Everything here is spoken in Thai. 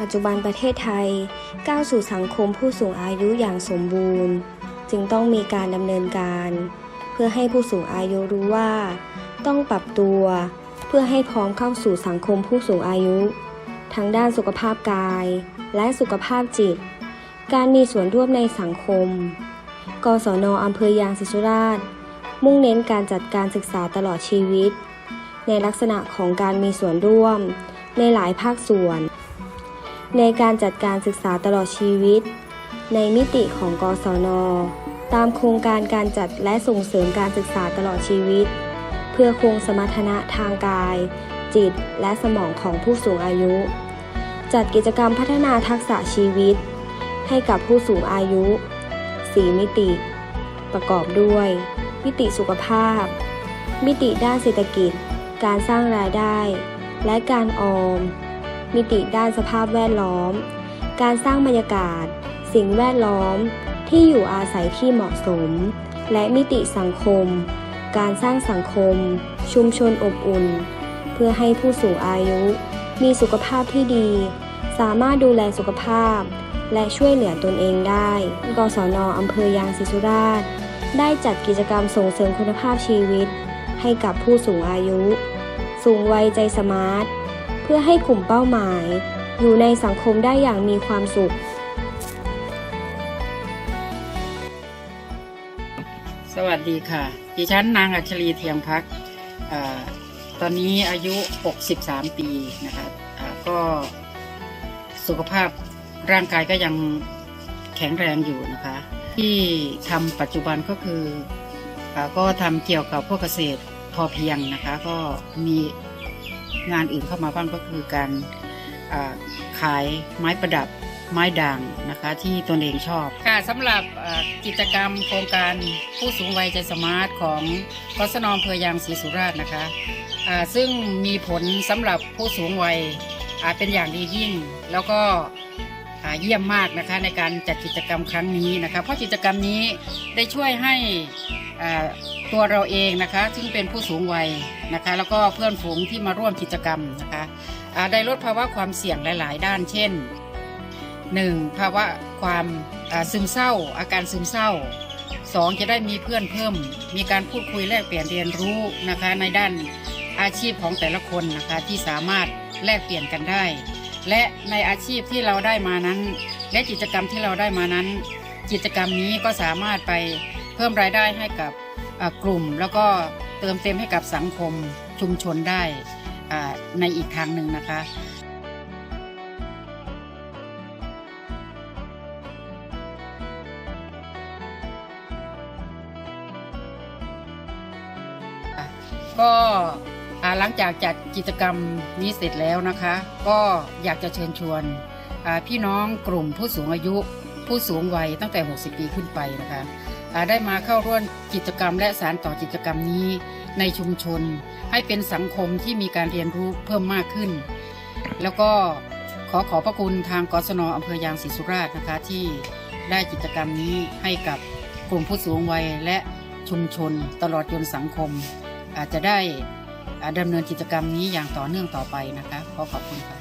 ปัจจุบันประเทศไทยก้าวสู่สังคมผู้สูงอายุอย่างสมบูรณ์ จึงต้องมีการดำเนินการ เพื่อให้ผู้สูงอายุรู้ว่า ต้องปรับตัว เพื่อให้พร้อมเข้าสู่สังคมผู้สูงอายุ ทั้งด้านสุขภาพกาย และสุขภาพจิต การมีส่วนร่วมในสังคม กศนอำเภอยางศิสุราช มุ่งเน้นการจัดการศึกษาตลอดชีวิต ในลักษณะของการมีส่วนร่วม ในหลายภาคส่วน ในการจัดการศึกษาตลอดชีวิต ในมิติของกศน ตามโครงการการจัดและส่งเสริมการศึกษาตลอดชีวิต เพื่อคงสมรรถนะทางกาย จิต และสมองของผู้สูงอายุ จัดกิจกรรมพัฒนาทักษะชีวิต ให้กับผู้สูงอายุ 4 มิติ ประกอบด้วย มิติสุขภาพ มิติด้านเศรษฐกิจ การสร้างรายได้ และการออม มิติด้านสภาพแวดล้อม การสร้างบรรยากาศ สิ่งแวดล้อม ที่อยู่อาศัยที่เหมาะสม และมิติสังคม การสร้างสังคม ชุมชนอบอุ่น เพื่อให้ผู้สูงอายุ มีสุขภาพที่ดี สามารถดูแลสุขภาพ และช่วยเหลือตนเองได้ กศนอำเภอยางศิสุราช ได้จัดกิจกรรมส่งเสริมคุณภาพชีวิต ให้กับผู้สูงอายุ สูงวัยใจสมาร์ท พื่อให้กลุ่มเป้าหมาย อยู่ในสังคมได้อย่างมีความสุข สวัสดีค่ะ ดิฉันนางอัชรีเทียมพักอตอนนี้อายุ 63 ปีนะคะก็สุขภาพร่างกายก็ยังแข็งแรงอยู่นะคะ ที่ทำปัจจุบันก็คืออก็ทำเกี่ยวกับพวกเกษตรพอเพียงนะคะ ก็มี งานอื่นเข้ามาบ้างก็คือการขายไม้ประดับไม้ด่างนะคะที่ตนเองชอบ ค่ะสำหรับกิจกรรมโครงการผู้สูงวัยใจสมาร์ทของกศนอำเภอยางศรีสุราษฎร์นะคะซึ่งมีผลสำหรับผู้สูงวัยอ่าเป็นอย่างดียิ่ง แล้วก็เยี่ยมมากนะคะในการจัดกิจกรรมครั้งนี้นะคะเพราะกิจกรรมนี้ได้ช่วยให้ ตัวเราเองนะคะ ซึ่งเป็นผู้สูงวัยนะคะ แล้วก็เพื่อนฝูงที่มาร่วมกิจกรรมนะคะได้ลดภาวะความเสี่ยงหลาย ๆ ด้านเช่นหนึ่งภาวะความซึมเศร้า อาการซึมเศร้าสองจะได้มีเพื่อนเพิ่ม มีการพูดคุยแลกเปลี่ยนเรียนรู้นะคะ ในด้านอาชีพของแต่ละคนนะคะ ที่สามารถแลกเปลี่ยนกันได้ และในอาชีพที่เราได้มานั้น และกิจกรรมที่เราได้มานั้น กิจกรรมนี้ก็สามารถไป เพิ่มรายได้ให้กับกลุ่ม แล้วก็เติมเต็มให้กับสังคมชุมชนได้ในอีกทางหนึ่งนะคะก็หลังจากจัดกิจกรรมนี้เสร็จแล้วนะคะ ก็อยากจะเชิญชวนพี่น้องกลุ่มผู้สูงอายุ ผู้สูงวัยตั้งแต่ 60 ปีขึ้นไปนะคะได้มาเข้าร่วมกิจกรรมและสารต่อกิจกรรมนี้ในชุมชน ให้เป็นสังคมที่มีการเรียนรู้เพิ่มมากขึ้น แล้วก็ขอขอบพระคุณทางกศนอำเภอยางศรีสุราษฎร์นะคะที่ได้กิจกรรมนี้ให้กับกลุ่มผู้สูงวัยและชุมชนตลอดจนสังคม อาจจะได้ดำเนินกิจกรรมนี้อย่างต่อเนื่องต่อไปนะคะขอขอบคุณค่ะ